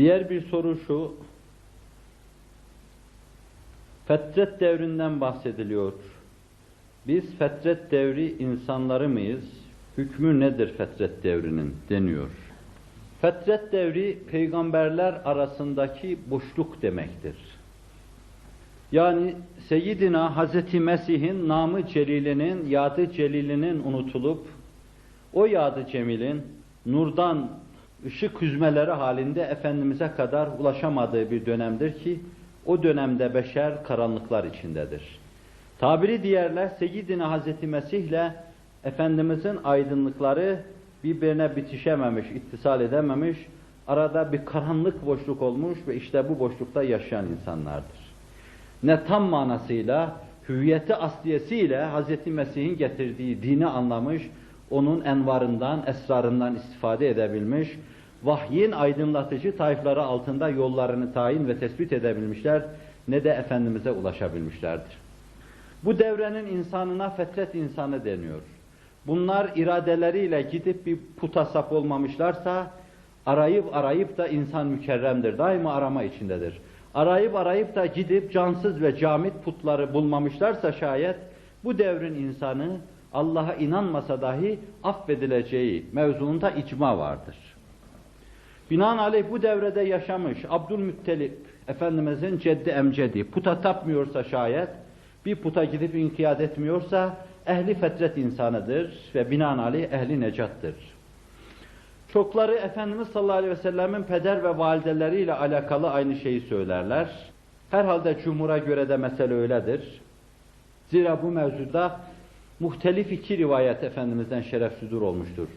Diğer bir soru şu, fetret devrinden bahsediliyor. Biz fetret devri insanları mıyız? Hükmü nedir fetret devrinin deniyor. Fetret devri peygamberler arasındaki boşluk demektir. Yani Seyyidina Hazreti Mesih'in namı celilinin, yadı celilinin unutulup o yadı cemilin nurdan ışık hüzmeleri halinde Efendimiz'e kadar ulaşamadığı bir dönemdir ki o dönemde beşer karanlıklar içindedir. Tabiri diğerler Seyyidina Hazreti Mesih ile Efendimiz'in aydınlıkları birbirine bitişememiş, ittisal edememiş, arada bir karanlık boşluk olmuş ve işte bu boşlukta yaşayan insanlardır. Ne tam manasıyla, hüviyeti asliyesiyle Hz. Mesih'in getirdiği dini anlamış, onun envarından, esrarından istifade edebilmiş, vahyin aydınlatıcı tayfları altında yollarını tayin ve tespit edebilmişler, ne de Efendimiz'e ulaşabilmişlerdir. Bu devrenin insanına fetret insanı deniyor. Bunlar iradeleriyle gidip bir puta sap olmamışlarsa, arayıp arayıp da insan mükerremdir, daima arama içindedir. Arayıp arayıp da gidip cansız ve camit putları bulmamışlarsa şayet, bu devrin insanı Allah'a inanmasa dahi affedileceği mevzuunda icma vardır. Binaenaleyh bu devrede yaşamış Abdülmuttalip, Efendimizin ceddi emcedi, puta tapmıyorsa şayet, bir puta gidip inkiyat etmiyorsa, ehli fetret insanıdır ve binaenaleyh ehli necattır. Çokları Efendimiz sallallahu aleyhi ve sellemin peder ve valideleriyle alakalı aynı şeyi söylerler. Herhalde cumhura göre de mesele öyledir. Zira bu mevzuda muhtelif iki rivayet Efendimiz'den şeref südur olmuştur.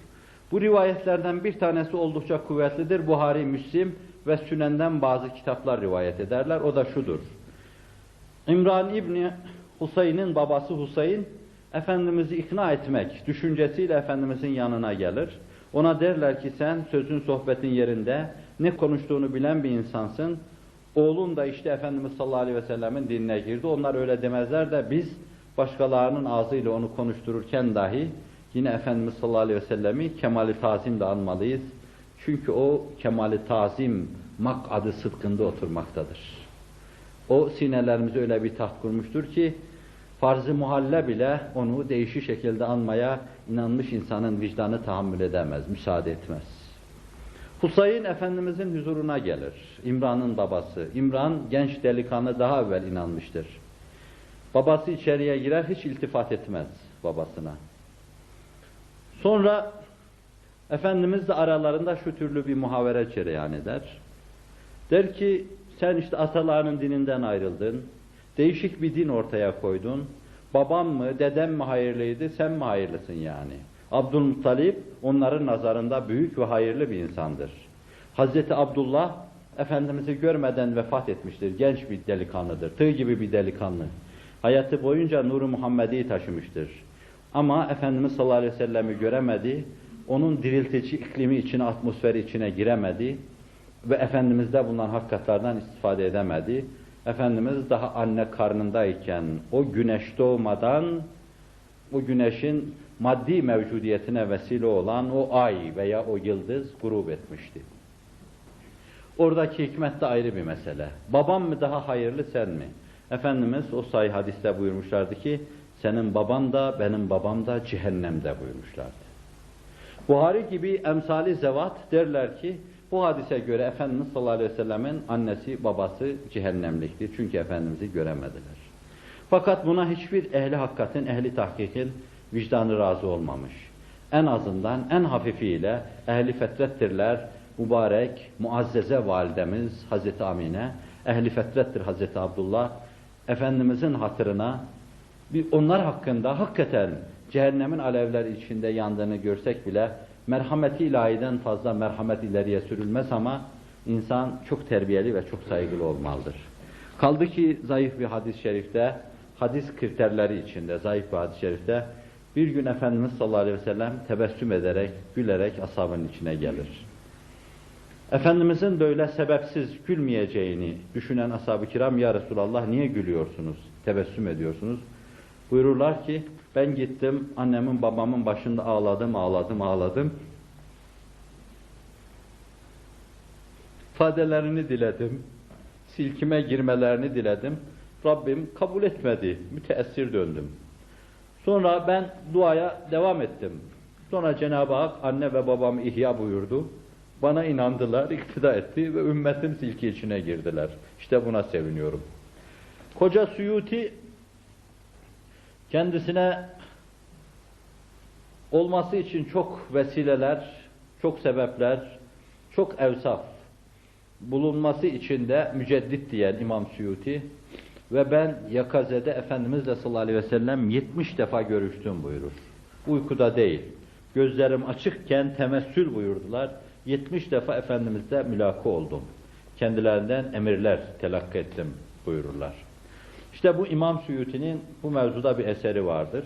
Bu rivayetlerden bir tanesi oldukça kuvvetlidir. Buhari, Müslim ve Sünen'den bazı kitaplar rivayet ederler. O da şudur. İmran İbni Husayn'in babası Husayn, Efendimiz'i ikna etmek düşüncesiyle Efendimiz'in yanına gelir. Ona derler ki sen sözün sohbetin yerinde ne konuştuğunu bilen bir insansın. Oğlun da işte Efendimiz sallallahu aleyhi ve sellemin dinine girdi. Onlar öyle demezler de biz başkalarının ağzıyla onu konuştururken dahi yine Efendimiz sallallahu aleyhi ve sellemi kemali tazimle anmalıyız. Çünkü o kemali tazim mak adı sıdkında oturmaktadır. O sinelerimize öyle bir taht kurmuştur ki farz-ı muhalle bile onu değişik şekilde anmaya inanmış insanın vicdanı tahammül edemez, müsaade etmez. Husayn Efendimizin huzuruna gelir. İmran'ın babası. İmran genç delikanlı daha evvel inanmıştır. Babası içeriye girer hiç iltifat etmez babasına. Sonra Efendimiz de aralarında şu türlü bir muhavere cereyan eder. Der ki sen işte atalarının dininden ayrıldın. Değişik bir din ortaya koydun. Babam mı, dedem mi hayırlıydı, sen mi hayırlısın yani? Abdülmuttalip onların nazarında büyük ve hayırlı bir insandır. Hazreti Abdullah Efendimiz'i görmeden vefat etmiştir. Genç bir delikanlıdır. Tığ gibi bir delikanlı. Hayatı boyunca nuru Muhammed'i taşımıştır. Ama Efendimiz sallallahu aleyhi ve sellem'i göremedi. Onun diriltici iklimi içine, atmosferi içine giremedi. Ve Efendimiz de bundan hakikatlerden istifade edemedi. Efendimiz daha anne karnındayken o güneş doğmadan o güneşin maddi mevcudiyetine vesile olan o ay veya o yıldız grup etmişti. Oradaki hikmet de ayrı bir mesele. Babam mı daha hayırlı sen mi? Efendimiz o sayı hadiste buyurmuşlardı ki senin baban da benim babam da cehennemde buyurmuşlardı. Buhari gibi emsali zevat derler ki bu hadise göre Efendimiz sallallahu aleyhi ve sellemin annesi babası cehennemlikti. Çünkü Efendimiz'i göremediler. Fakat buna hiçbir ehli hakikatin, ehli tahkikin vicdanı razı olmamış. En azından en hafifiyle ehli fetrettirler, mübarek, muazzeze validemiz Hazreti Amine, ehli fetrettir Hazreti Abdullah, Efendimizin hatırına bir onlar hakkında hakikaten cehennemin alevler içinde yandığını görsek bile merhameti ilahiden fazla merhamet ileriye sürülmez ama insan çok terbiyeli ve çok saygılı olmalıdır. Kaldı ki zayıf bir hadis-i şerifte, hadis kriterleri içinde zayıf bir hadis-i şerifte bir gün Efendimiz sallallahu aleyhi ve sellem tebessüm ederek, gülerek ashabın içine gelir. Efendimizin böyle sebepsiz gülmeyeceğini düşünen ashab-ı kiram, Ya Resulallah niye gülüyorsunuz, tebessüm ediyorsunuz? Buyururlar ki, ben gittim annemin babamın başında ağladım, ağladım, ağladım. ifadelerini diledim. Silkime girmelerini diledim. Rabbim kabul etmedi. Müteessir döndüm. Sonra ben duaya devam ettim. Sonra Cenab-ı Hak anne ve babamı ihya buyurdu. Bana inandılar, iktida etti ve ümmetim silki içine girdiler. İşte buna seviniyorum. Koca Suyuti kendisine olması için çok vesileler, çok sebepler, çok evsaf bulunması için de müceddit diyen İmam Suyuti ve ben Yakaze'de Efendimizle sallallahu aleyhi ve sellem 70 defa görüştüm buyurur. Uykuda değil. Gözlerim açıkken temessül buyurdular. 70 defa Efendimizle mülaka oldum. Kendilerinden emirler telakki ettim buyururlar. İşte bu İmam Suyuti'nin bu mevzuda bir eseri vardır.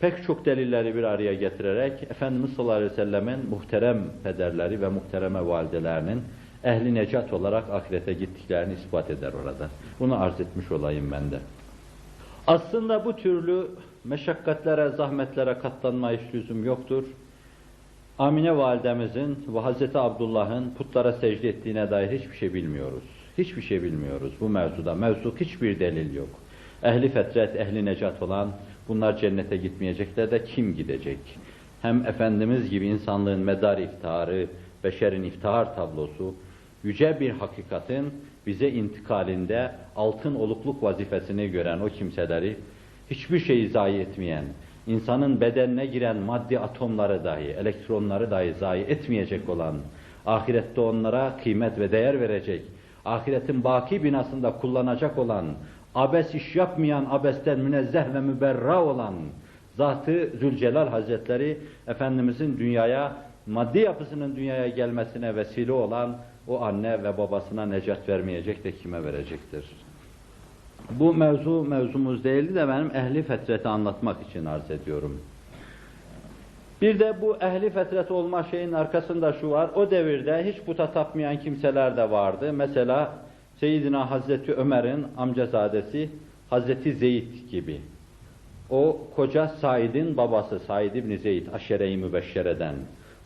Pek çok delilleri bir araya getirerek Efendimiz sallallahu aleyhi ve sellemin muhterem pederleri ve muhtereme validelerinin ehli necat olarak ahirete gittiklerini ispat eder orada. Bunu arz etmiş olayım ben de. Aslında bu türlü meşakkatlere, zahmetlere katlanma hiç lüzum yoktur. Amine validemizin ve Hazreti Abdullah'ın putlara secde ettiğine dair hiçbir şey bilmiyoruz. Hiçbir şey bilmiyoruz bu mevzuda. Mevzu hiçbir delil yok. Ehli fetret, ehli necat olan bunlar cennete gitmeyecekler de kim gidecek? Hem Efendimiz gibi insanlığın medar iftiharı, beşerin iftihar tablosu, yüce bir hakikatin bize intikalinde altın olukluk vazifesini gören o kimseleri hiçbir şeyi zayi etmeyen, insanın bedenine giren maddi atomları dahi, elektronları dahi zayi etmeyecek olan, ahirette onlara kıymet ve değer verecek, ahiretin baki binasında kullanacak olan, abes iş yapmayan, abesten münezzeh ve müberra olan Zat-ı Zülcelal Hazretleri Efendimizin dünyaya, maddi yapısının dünyaya gelmesine vesile olan o anne ve babasına necat vermeyecek de kime verecektir? Bu mevzu mevzumuz değildi de benim ehli fetreti anlatmak için arz ediyorum. Bir de bu ehli fetret olma şeyin arkasında şu var. O devirde hiç puta tapmayan kimseler de vardı. Mesela Seyyidina Hazreti Ömer'in amcazadesi Hazreti Zeyd gibi. O koca Said'in babası Said İbni Zeyd Aşere-i Mübeşşere'den.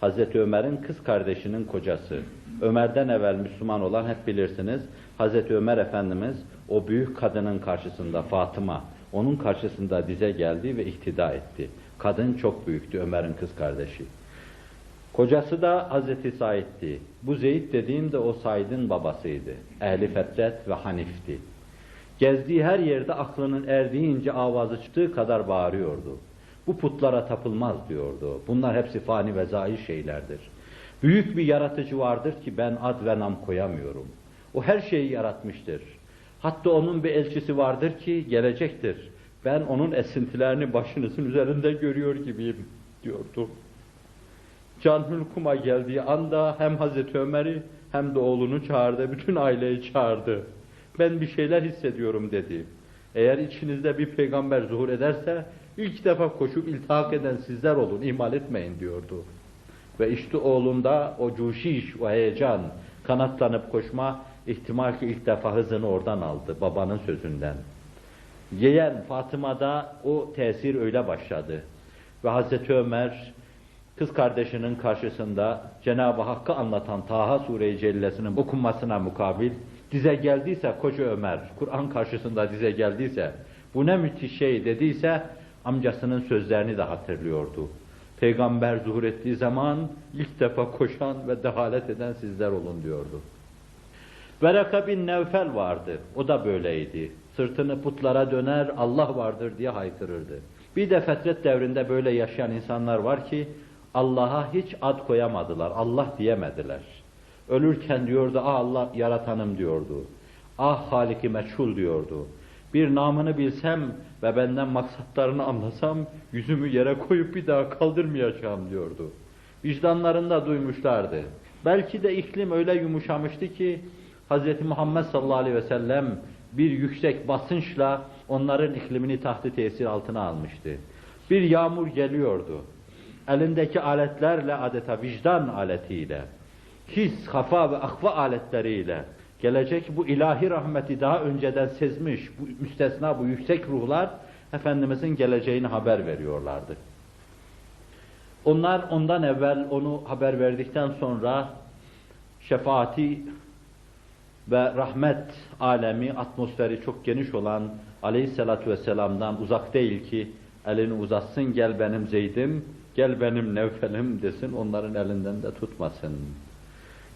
Hazreti Ömer'in kız kardeşinin kocası. Ömer'den evvel Müslüman olan hep bilirsiniz. Hazreti Ömer Efendimiz o büyük kadının karşısında Fatıma, onun karşısında dize geldi ve ihtida etti. Kadın çok büyüktü Ömer'in kız kardeşi. Kocası da Hazreti Said'ti. Bu Zeyd dediğim de o Said'in babasıydı. Ehli fetret ve hanifti. Gezdiği her yerde aklının erdiğince avazı çıktığı kadar bağırıyordu. Bu putlara tapılmaz diyordu. Bunlar hepsi fani ve zahir şeylerdir. Büyük bir yaratıcı vardır ki ben ad ve nam koyamıyorum. O her şeyi yaratmıştır. Hatta onun bir elçisi vardır ki gelecektir. Ben onun esintilerini başınızın üzerinde görüyor gibiyim diyordu. Canhül Kum'a geldiği anda hem Hazreti Ömer'i hem de oğlunu çağırdı, bütün aileyi çağırdı. Ben bir şeyler hissediyorum dedi. Eğer içinizde bir peygamber zuhur ederse ilk defa koşup iltihak eden sizler olun, ihmal etmeyin diyordu. Ve işte oğlunda o cuşiş, o heyecan, kanatlanıp koşma ihtimal ki ilk defa hızını oradan aldı, babanın sözünden. Yeğen Fatıma'da o tesir öyle başladı. Ve Hazreti Ömer kız kardeşinin karşısında Cenab-ı Hakk'ı anlatan Taha Sure-i Cellesi'nin okunmasına mukabil dize geldiyse koca Ömer, Kur'an karşısında dize geldiyse, bu ne müthiş şey dediyse amcasının sözlerini de hatırlıyordu. Peygamber zuhur ettiği zaman ilk defa koşan ve dehalet eden sizler olun diyordu. Veraka bin Nevfel vardı. O da böyleydi. Sırtını putlara döner, Allah vardır diye haykırırdı. Bir de fetret devrinde böyle yaşayan insanlar var ki Allah'a hiç ad koyamadılar, Allah diyemediler. Ölürken diyordu, ah Allah yaratanım diyordu. Ah Haliki meçhul diyordu. Bir namını bilsem ve benden maksatlarını anlasam yüzümü yere koyup bir daha kaldırmayacağım diyordu. Vicdanlarında duymuşlardı. Belki de iklim öyle yumuşamıştı ki Hz. Muhammed sallallahu aleyhi ve sellem bir yüksek basınçla onların iklimini tahtı tesir altına almıştı. Bir yağmur geliyordu. Elindeki aletlerle adeta vicdan aletiyle, his, hafa ve akva aletleriyle gelecek bu ilahi rahmeti daha önceden sezmiş, bu müstesna, bu yüksek ruhlar Efendimizin geleceğini haber veriyorlardı. Onlar ondan evvel onu haber verdikten sonra şefaati ve rahmet alemi, atmosferi çok geniş olan aleyhissalatü vesselam'dan uzak değil ki elini uzatsın gel benim Zeyd'im, gel benim Nevfel'im desin onların elinden de tutmasın.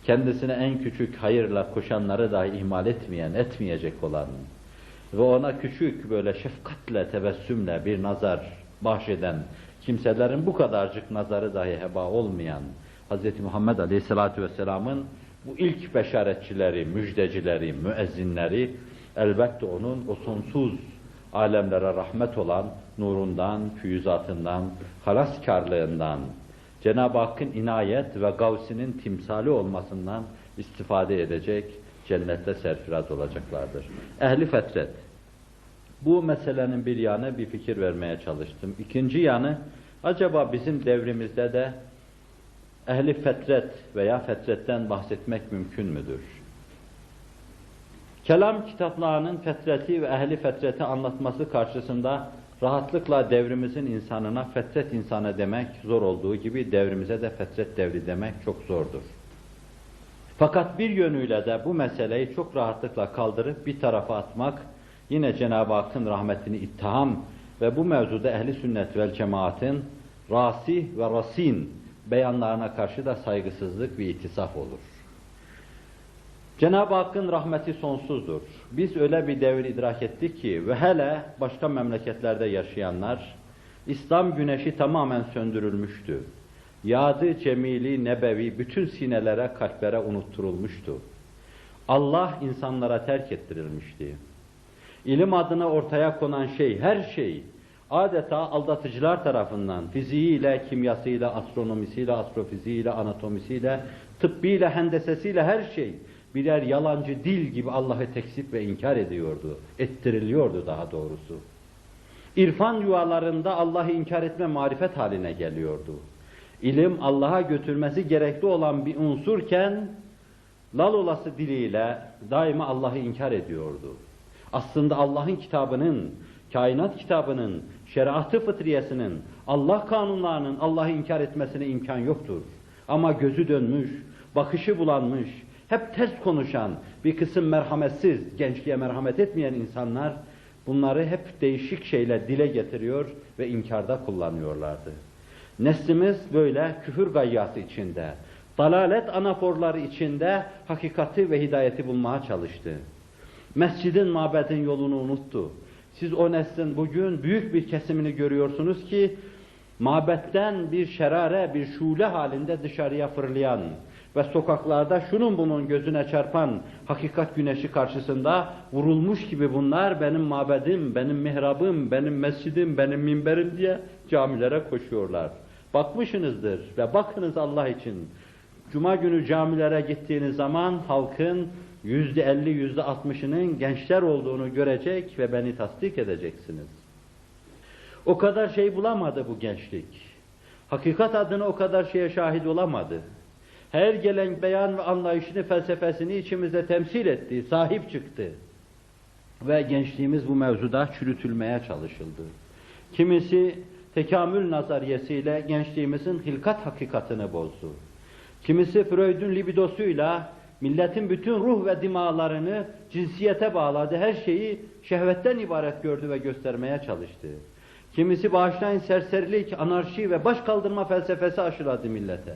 Kendisine en küçük hayırla koşanları dahi ihmal etmeyen, etmeyecek olan ve ona küçük böyle şefkatle, tebessümle bir nazar bahşeden kimselerin bu kadarcık nazarı dahi heba olmayan Hz. Muhammed Aleyhisselatü Vesselam'ın bu ilk beşaretçileri, müjdecileri, müezzinleri elbette onun o sonsuz alemlere rahmet olan nurundan, füyüzatından, halaskarlığından, Cenab-ı Hakk'ın inayet ve gavsinin timsali olmasından istifade edecek, cennette serfiraz olacaklardır. Ehli fetret. Bu meselenin bir yanı bir fikir vermeye çalıştım. İkinci yanı, acaba bizim devrimizde de ehli fetret veya fetretten bahsetmek mümkün müdür? Kelam kitaplarının fetreti ve ehli fetreti anlatması karşısında rahatlıkla devrimizin insanına fetret insanı demek zor olduğu gibi devrimize de fetret devri demek çok zordur. Fakat bir yönüyle de bu meseleyi çok rahatlıkla kaldırıp bir tarafa atmak yine Cenab-ı Hakk'ın rahmetini ittiham ve bu mevzuda ehli sünnet vel cemaatin rasi ve rasin beyanlarına karşı da saygısızlık ve itisaf olur. Cenab-ı Hakk'ın rahmeti sonsuzdur. Biz öyle bir devir idrak ettik ki ve hele başka memleketlerde yaşayanlar İslam güneşi tamamen söndürülmüştü. Yadı cemili nebevi bütün sinelere, kalplere unutturulmuştu. Allah insanlara terk ettirilmişti. İlim adına ortaya konan şey, her şey adeta aldatıcılar tarafından fiziğiyle, kimyasıyla, astronomisiyle, astrofiziğiyle, anatomisiyle, tıbbiyle, hendesesiyle her şey birer yalancı dil gibi Allah'ı tekzip ve inkar ediyordu. Ettiriliyordu daha doğrusu. İrfan yuvalarında Allah'ı inkar etme marifet haline geliyordu. İlim Allah'a götürmesi gerekli olan bir unsurken lal olası diliyle daima Allah'ı inkar ediyordu. Aslında Allah'ın kitabının, kainat kitabının, şeriatı fıtriyesinin, Allah kanunlarının Allah'ı inkar etmesine imkan yoktur. Ama gözü dönmüş, bakışı bulanmış, hep ters konuşan, bir kısım merhametsiz, gençliğe merhamet etmeyen insanlar bunları hep değişik şeyle dile getiriyor ve inkarda kullanıyorlardı. Neslimiz böyle küfür gayyası içinde, dalalet anaforları içinde hakikati ve hidayeti bulmaya çalıştı. Mescidin, mabedin yolunu unuttu. Siz o neslin bugün büyük bir kesimini görüyorsunuz ki, mabetten bir şerare, bir şule halinde dışarıya fırlayan ve sokaklarda şunun bunun gözüne çarpan hakikat güneşi karşısında vurulmuş gibi bunlar benim mabedim, benim mihrabım, benim mescidim, benim minberim diye camilere koşuyorlar. Bakmışsınızdır ve bakınız Allah için. Cuma günü camilere gittiğiniz zaman halkın yüzde elli, yüzde altmışının gençler olduğunu görecek ve beni tasdik edeceksiniz. O kadar şey bulamadı bu gençlik. Hakikat adına o kadar şeye şahit olamadı. Her gelen beyan ve anlayışını, felsefesini içimizde temsil etti, sahip çıktı. Ve gençliğimiz bu mevzuda çürütülmeye çalışıldı. Kimisi tekamül nazariyesiyle gençliğimizin hilkat hakikatini bozdu. Kimisi Freud'un libidosuyla milletin bütün ruh ve dimalarını cinsiyete bağladı. Her şeyi şehvetten ibaret gördü ve göstermeye çalıştı. Kimisi bağışlayın serserilik, anarşi ve baş kaldırma felsefesi aşıladı millete.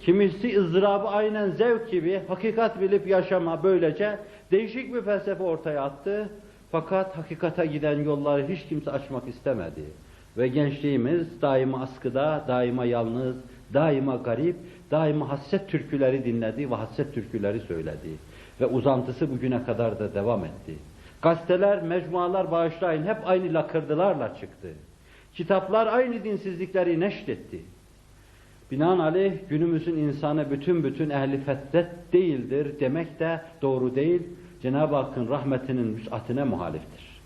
Kimisi ızdırabı aynen zevk gibi hakikat bilip yaşama böylece değişik bir felsefe ortaya attı. Fakat hakikate giden yolları hiç kimse açmak istemedi. Ve gençliğimiz daima askıda, daima yalnız, daima garip, daima hasset türküleri dinledi ve hasset türküleri söyledi. Ve uzantısı bugüne kadar da devam etti. Gazeteler, mecmualar bağışlayın hep aynı lakırdılarla çıktı. Kitaplar aynı dinsizlikleri neşretti. Binaenaleyh günümüzün insanı bütün bütün ehli fetret değildir demek de doğru değil. Cenab-ı Hakk'ın rahmetinin müsatine muhaliftir.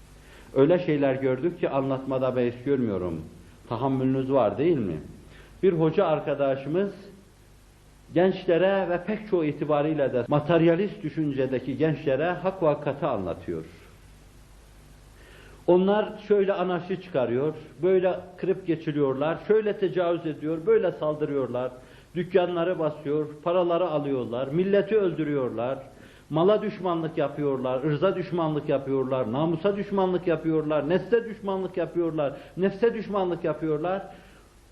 Öyle şeyler gördük ki anlatmada beis görmüyorum. Tahammülünüz var değil mi? Bir hoca arkadaşımız gençlere ve pek çoğu itibariyle de materyalist düşüncedeki gençlere hak ve hakikati anlatıyor. Onlar şöyle anarşi çıkarıyor, böyle kırıp geçiriyorlar, şöyle tecavüz ediyor, böyle saldırıyorlar, dükkanları basıyor, paraları alıyorlar, milleti öldürüyorlar, Mala düşmanlık yapıyorlar, ırza düşmanlık yapıyorlar, namusa düşmanlık yapıyorlar, nesle düşmanlık yapıyorlar, nefse düşmanlık yapıyorlar.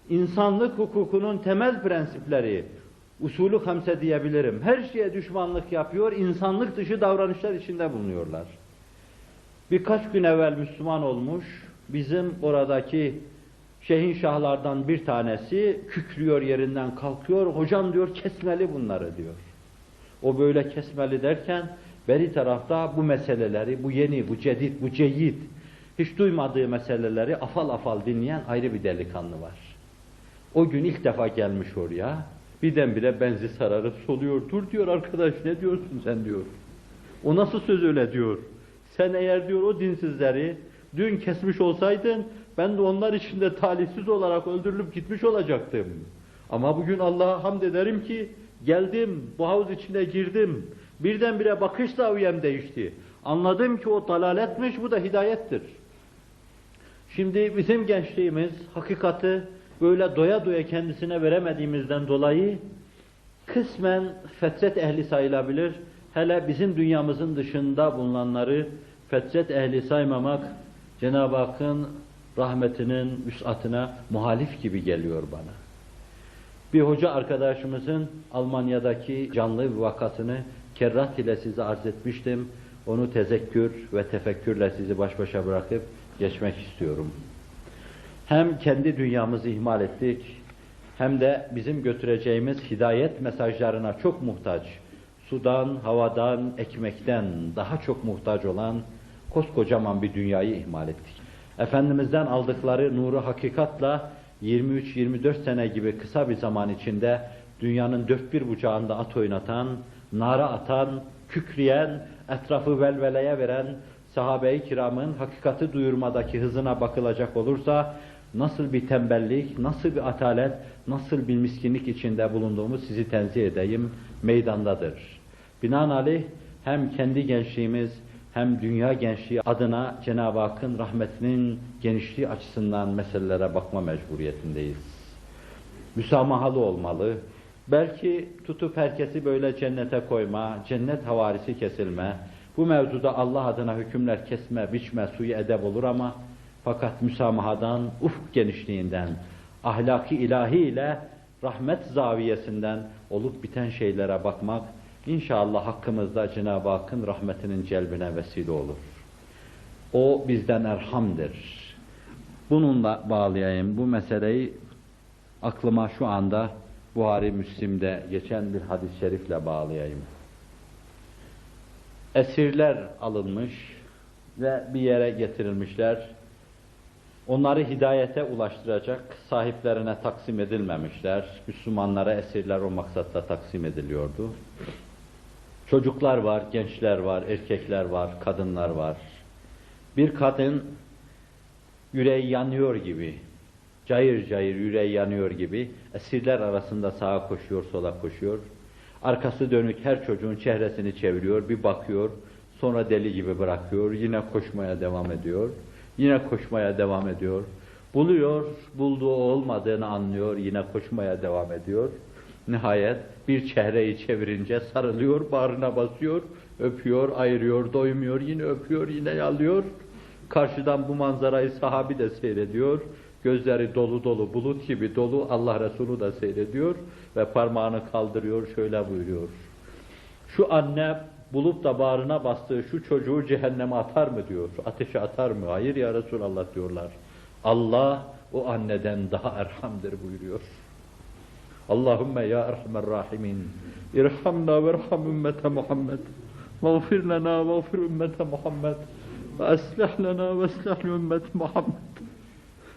İnsanlık hukukunun temel prensipleri, usulü hamse diyebilirim. Her şeye düşmanlık yapıyor, insanlık dışı davranışlar içinde bulunuyorlar. Birkaç gün evvel Müslüman olmuş, bizim oradaki şehinşahlardan bir tanesi kükrüyor yerinden kalkıyor, hocam diyor kesmeli bunları diyor. O böyle kesmeli derken beri tarafta bu meseleleri, bu yeni, bu cedid, bu ceyid, hiç duymadığı meseleleri afal afal dinleyen ayrı bir delikanlı var. O gün ilk defa gelmiş oraya, birdenbire benzi sararıp soluyor. Dur diyor arkadaş ne diyorsun sen diyor. O nasıl söz öyle diyor. Sen eğer diyor o dinsizleri dün kesmiş olsaydın ben de onlar içinde talihsiz olarak öldürülüp gitmiş olacaktım. Ama bugün Allah'a hamd ederim ki geldim, bu havuz içine girdim. Birdenbire bakış zaviyem değişti. Anladım ki o dalaletmiş, bu da hidayettir. Şimdi bizim gençliğimiz hakikati böyle doya doya kendisine veremediğimizden dolayı kısmen fetret ehli sayılabilir. Hele bizim dünyamızın dışında bulunanları fetret ehli saymamak Cenab-ı Hakk'ın rahmetinin üsatına muhalif gibi geliyor bana. Bir hoca arkadaşımızın Almanya'daki canlı bir vakasını kerrat ile size arz etmiştim. Onu tezekkür ve tefekkürle sizi baş başa bırakıp geçmek istiyorum. Hem kendi dünyamızı ihmal ettik, hem de bizim götüreceğimiz hidayet mesajlarına çok muhtaç, sudan, havadan, ekmekten daha çok muhtaç olan koskocaman bir dünyayı ihmal ettik. Efendimiz'den aldıkları nuru hakikatla 23-24 sene gibi kısa bir zaman içinde dünyanın dört bir bucağında at oynatan, nara atan, kükreyen, etrafı velveleye veren sahabe-i kiramın hakikati duyurmadaki hızına bakılacak olursa nasıl bir tembellik, nasıl bir atalet, nasıl bir miskinlik içinde bulunduğumu sizi tenzih edeyim meydandadır. Binaenaleyh hem kendi gençliğimiz hem dünya gençliği adına Cenab-ı Hakk'ın rahmetinin genişliği açısından meselelere bakma mecburiyetindeyiz. Müsamahalı olmalı. Belki tutup herkesi böyle cennete koyma, cennet havarisi kesilme, bu mevzuda Allah adına hükümler kesme, biçme, suyu edeb olur ama fakat müsamahadan, ufk genişliğinden, ahlaki ilahi ile rahmet zaviyesinden olup biten şeylere bakmak, İnşallah hakkımızda Cenab-ı Hakk'ın rahmetinin celbine vesile olur. O bizden erhamdır. Bununla bağlayayım. Bu meseleyi aklıma şu anda Buhari Müslim'de geçen bir hadis-i şerifle bağlayayım. Esirler alınmış ve bir yere getirilmişler. Onları hidayete ulaştıracak sahiplerine taksim edilmemişler. Müslümanlara esirler o maksatla taksim ediliyordu. Çocuklar var, gençler var, erkekler var, kadınlar var. Bir kadın yüreği yanıyor gibi, cayır cayır yüreği yanıyor gibi esirler arasında sağa koşuyor, sola koşuyor. Arkası dönük her çocuğun çehresini çeviriyor, bir bakıyor, sonra deli gibi bırakıyor, yine koşmaya devam ediyor. Yine koşmaya devam ediyor. Buluyor, bulduğu olmadığını anlıyor, yine koşmaya devam ediyor. Nihayet bir çehreyi çevirince sarılıyor, bağrına basıyor, öpüyor, ayırıyor, doymuyor, yine öpüyor, yine yalıyor. Karşıdan bu manzarayı sahabi de seyrediyor. Gözleri dolu dolu, bulut gibi dolu Allah Resulü da seyrediyor ve parmağını kaldırıyor, şöyle buyuruyor. Şu anne bulup da bağrına bastığı şu çocuğu cehenneme atar mı diyor, ateşe atar mı? Hayır ya Resulallah diyorlar. Allah o anneden daha erhamdır buyuruyor. Allahümme ya erhamer rahimin irhamna ve erham ümmete Muhammed mağfir lena mağfir ümmete Muhammed ve eslih lena ve eslih ümmet Muhammed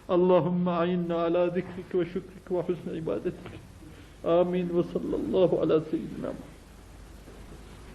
Allahümme ayinna ala zikrik ve şükrik ve husne ibadetik Amin ve sallallahu ala seyyidina Muhammed